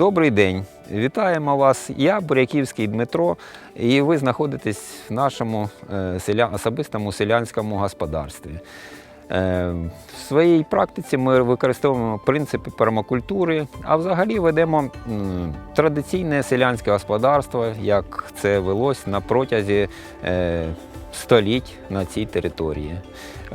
Добрий день. Вітаємо вас. Я Буряківський Дмитро, і ви знаходитесь в нашому е, селя... особистому селянському господарстві. Е, В своїй практиці ми використовуємо принципи пермакультури, а взагалі ведемо традиційне селянське господарство, як це велось на протязі е, століть на цій території.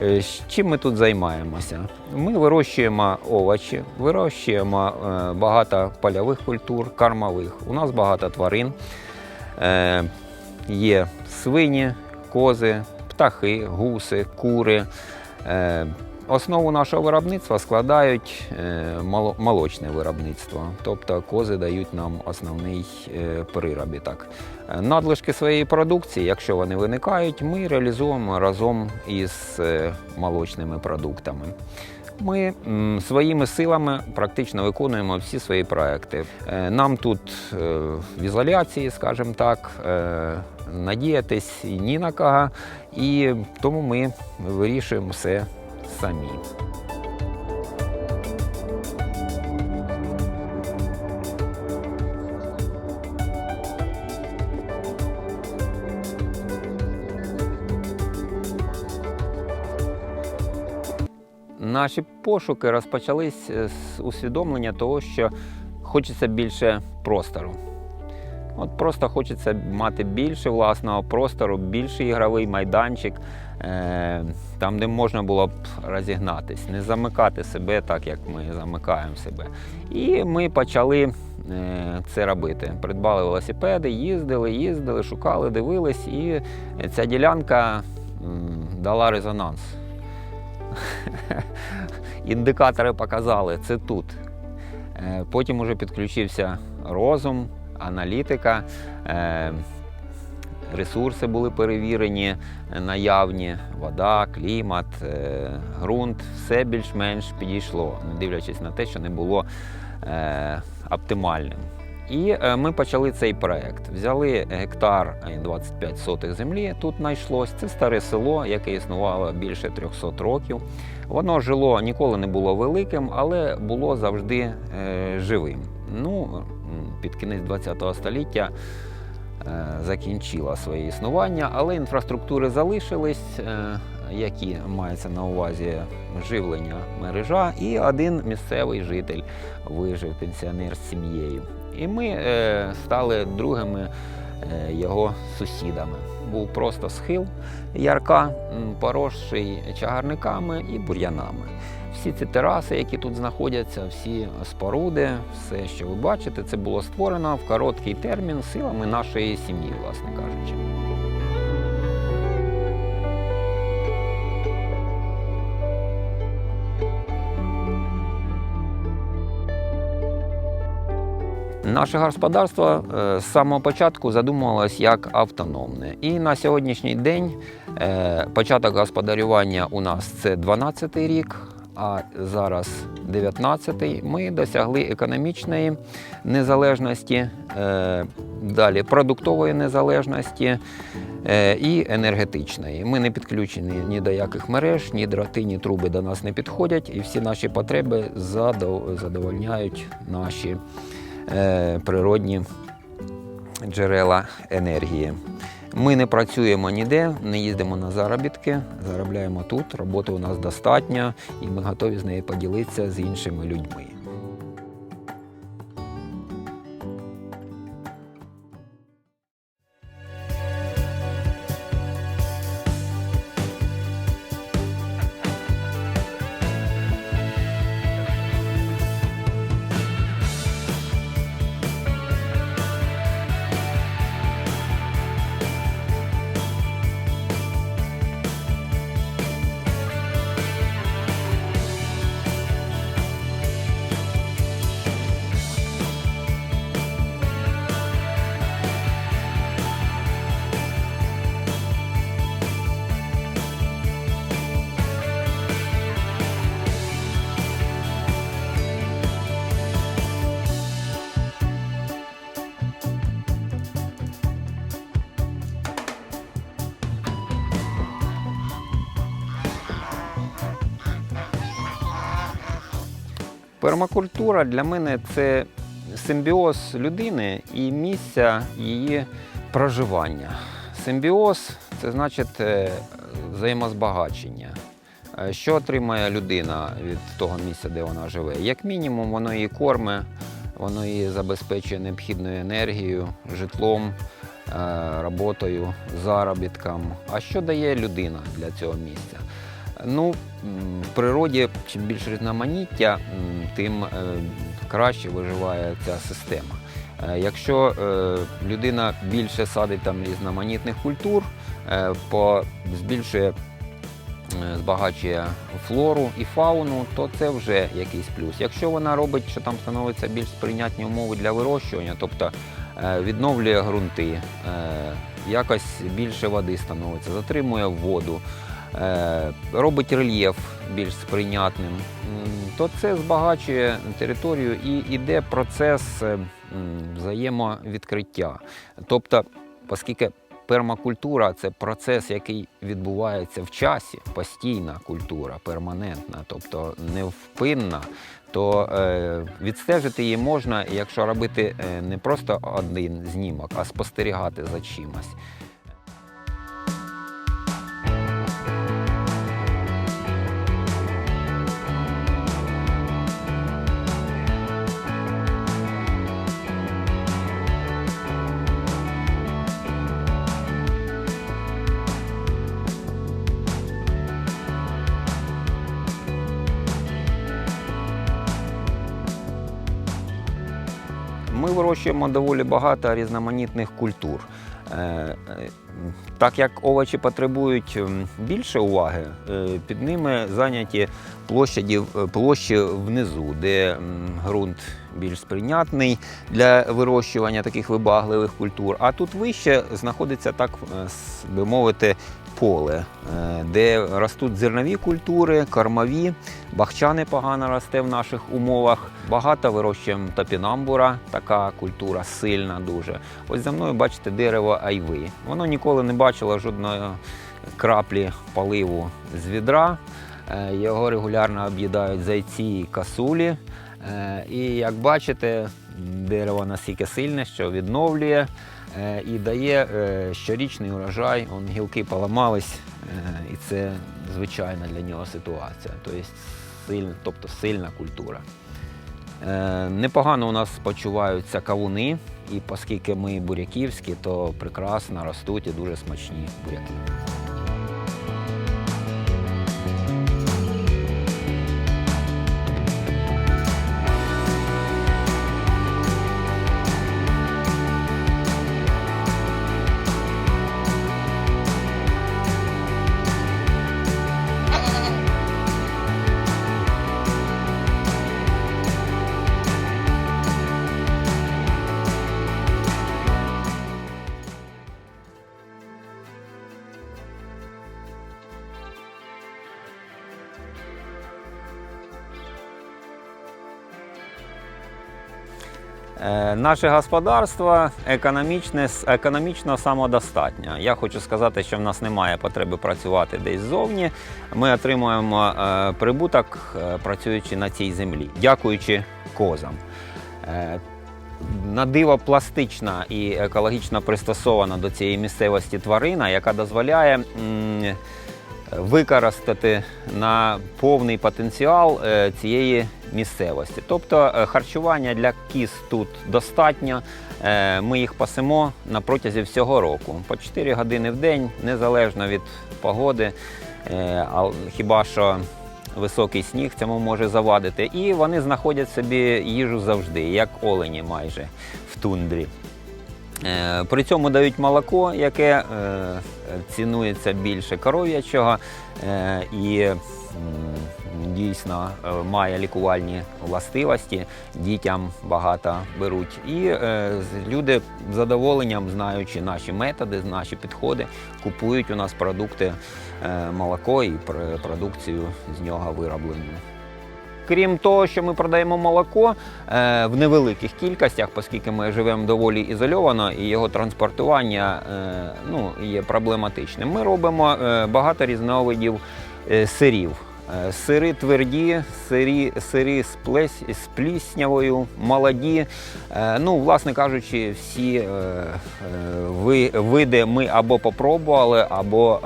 Е, Чим ми тут займаємося? Ми вирощуємо овочі, вирощуємо е, багато польових культур, кармових. У нас багато тварин. Е, Є свині, кози, птахи, гуси, кури. Основу нашого виробництва складають е, молочне виробництво, тобто кози дають нам основний е, приробіток. Е, Надлишки своєї продукції, якщо вони виникають, ми реалізуємо разом із молочними продуктами. Ми своїми силами практично виконуємо всі свої проекти. Нам тут в ізоляції, скажімо так, надіятись ні на кого, і тому ми вирішуємо все самі. Наші пошуки розпочались з усвідомлення того, що хочеться більше простору. От просто хочеться мати більше власного простору, більший ігровий майданчик, е, там, де можна було б розігнатись, не замикати себе так, як ми замикаємо себе. І ми почали е, це робити. Придбали велосипеди, їздили, їздили, шукали, дивились, і ця ділянка дала резонанс. Індикатори показали, це тут. Е, Потім уже підключився розум, аналітика, е, ресурси були перевірені, е, наявні, вода, клімат, е, ґрунт, все більш-менш підійшло, не дивлячись на те, що не було оптимальним. І ми почали цей проект. Взяли гектар 25 сотих землі. Тут знайшлось. Це старе село, яке існувало більше 300 років. Воно жило ніколи не було великим, але було завжди живим. Ну, під кінець ХХ століття е, закінчила своє існування, але інфраструктури залишились, е, які мається на увазі живлення мережа, і один місцевий житель вижив пенсіонер з сім'єю. І ми е, стали другими його сусідами. Був просто схил ярка, поросший чагарниками і бур'янами. Всі ці тераси, які тут знаходяться, всі споруди, все, що ви бачите, це було створено в короткий термін силами нашої сім'ї, власне кажучи. Наше господарство е, з самого початку задумувалось як автономне. І на сьогоднішній день е, початок господарювання у нас це 12-й рік, а зараз 19-й. Ми досягли економічної незалежності, е, далі продуктової незалежності е, і енергетичної. Ми не підключені ні до яких мереж, ні дроти, ні труби до нас не підходять, і всі наші потреби задовольняють наші е, природні джерела енергії. Ми не працюємо ніде, не їздимо на заробітки, заробляємо тут. Роботи у нас достатньо, і ми готові з нею поділитися з іншими людьми. Пермакультура для мене це симбіоз людини і місця її проживання. Симбіоз це значить е, взаємозбагачення. Е, Що отримає людина від того місця, де вона живе? Як мінімум, воно її корме, воно її забезпечує необхідною енергією, житлом, е, роботою, заробітком. А що дає людина для цього місця? Ну, в природі чим більше різноманіття, тим е, краще виживає ця система. Е, Якщо е, людина більше садить там різноманітних культур, збільшує, збагачує флору і фауну, то це вже якийсь плюс. Якщо вона робить, що там становиться більш сприйнятні умови для вирощування, тобто відновлює ґрунти, якось більше води становиться, затримує воду, робить рельєф більш сприйнятним, то це збагачує територію і йде процес е, взаємовідкриття. Тобто, оскільки пермакультура це процес, який відбувається в часі, постійна культура, перманентна, тобто невпинна, то е, відстежити її можна, якщо робити е, не просто один знімок, а спостерігати за чимось. Вирощуємо доволі багато різноманітних культур. Е, е, Так як овочі потребують більше уваги, е, під ними зайняті площаді, е, площі внизу, де ґрунт більш сприйнятний для вирощування таких вибагливих культур. А тут вище знаходиться так би мовити поле, е, де ростуть зернові культури, кормові. Бахча непогано росте в наших умовах. Багато вирощуємо топінамбура, така культура сильна дуже. Ось за мною бачите дерево айви. Воно ніколи не бачило жодної краплі поливу з відра. Е, Його регулярно об'їдають зайці і касулі. Е, І як бачите, дерево настільки сильне, що відновлює і дає е, щорічний урожай. Он гілки поламались, е, і це звичайна для нього ситуація. Тобто сильна, тобто сильна культура. Е, Непогано у нас почуваються кавуни, і оскільки ми буряківські, то прекрасно ростуть і дуже смачні буряки. Наше господарство економічне, економічно самодостатнє. Я хочу сказати, що в нас немає потреби працювати десь ззовні. Ми отримуємо е, прибуток, е, працюючи на цій землі, дякуючи козам. Е, На диво пластична і екологічно пристосована до цієї місцевості тварина, яка дозволяє використати на повний потенціал е, цієї місцевості. Тобто е, харчування для кіз тут достатньо. Е, Ми їх пасемо на протязі всього року по 4 години в день, незалежно від погоди. Хіба що високий сніг цьому може завадити. І вони знаходять собі їжу завжди, як олені майже в тундрі. Е, При цьому дають молоко, яке е, цінується більше коров'ячого е, і дійсно має лікувальні властивості. Дітям багато беруть. І люди з задоволенням, знаючи наші методи, наші підходи, купують у нас продукти, молоко і пр- продукцію з нього вироблену. Крім того, що ми продаємо молоко е, в невеликих кількостях, оскільки ми живемо доволі ізольовано, і його транспортування е, ну, є проблематичним. Ми робимо е, багато різновидів сирів. Сири тверді, сирі, сири з, плес, з пліснявою, молоді. Ну, власне кажучи, всі ви, види ми або попробували, або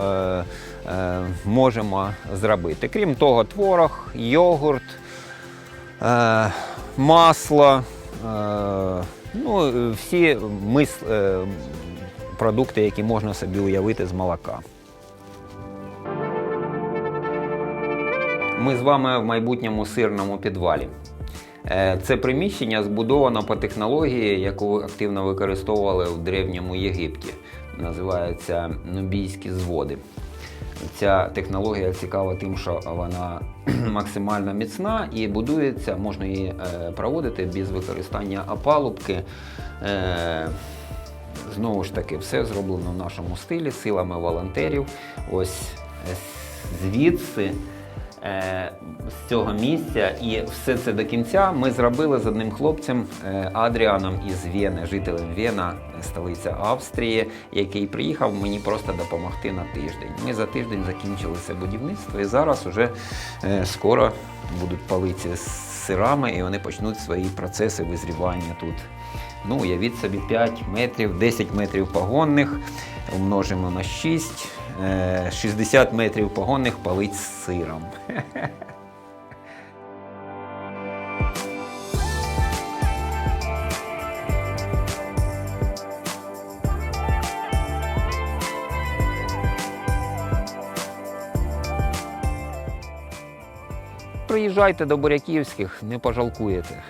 можемо зробити. Крім того, творог, йогурт, масло, е, ну, всі мис, е, продукти, які можна собі уявити з молока. Ми з вами в майбутньому сирному підвалі. Е, Це приміщення збудовано по технології, яку активно використовували в Древньому Єгипті. Називається нубійські зводи. Ця технологія цікава тим, що вона максимально міцна і будується, можна її е, проводити без використання опалубки. Е, Знову ж таки, все зроблено в нашому стилі, силами волонтерів. Ось е, звідси, з цього місця, і все це до кінця ми зробили з одним хлопцем е, Адріаном із Вєни, жителем Вєна, столиця Австрії, який приїхав мені просто допомогти на тиждень. Ми за тиждень закінчили це будівництво і зараз уже е, скоро будуть палиці з сирами, і вони почнуть свої процеси визрівання тут. Ну, уявіть собі 5 метрів, 10 метрів погонних, умножимо на 6, е, 60 метрів погонних палиць з сиром. Приїжджайте до Буряківських, не пожалкуєте.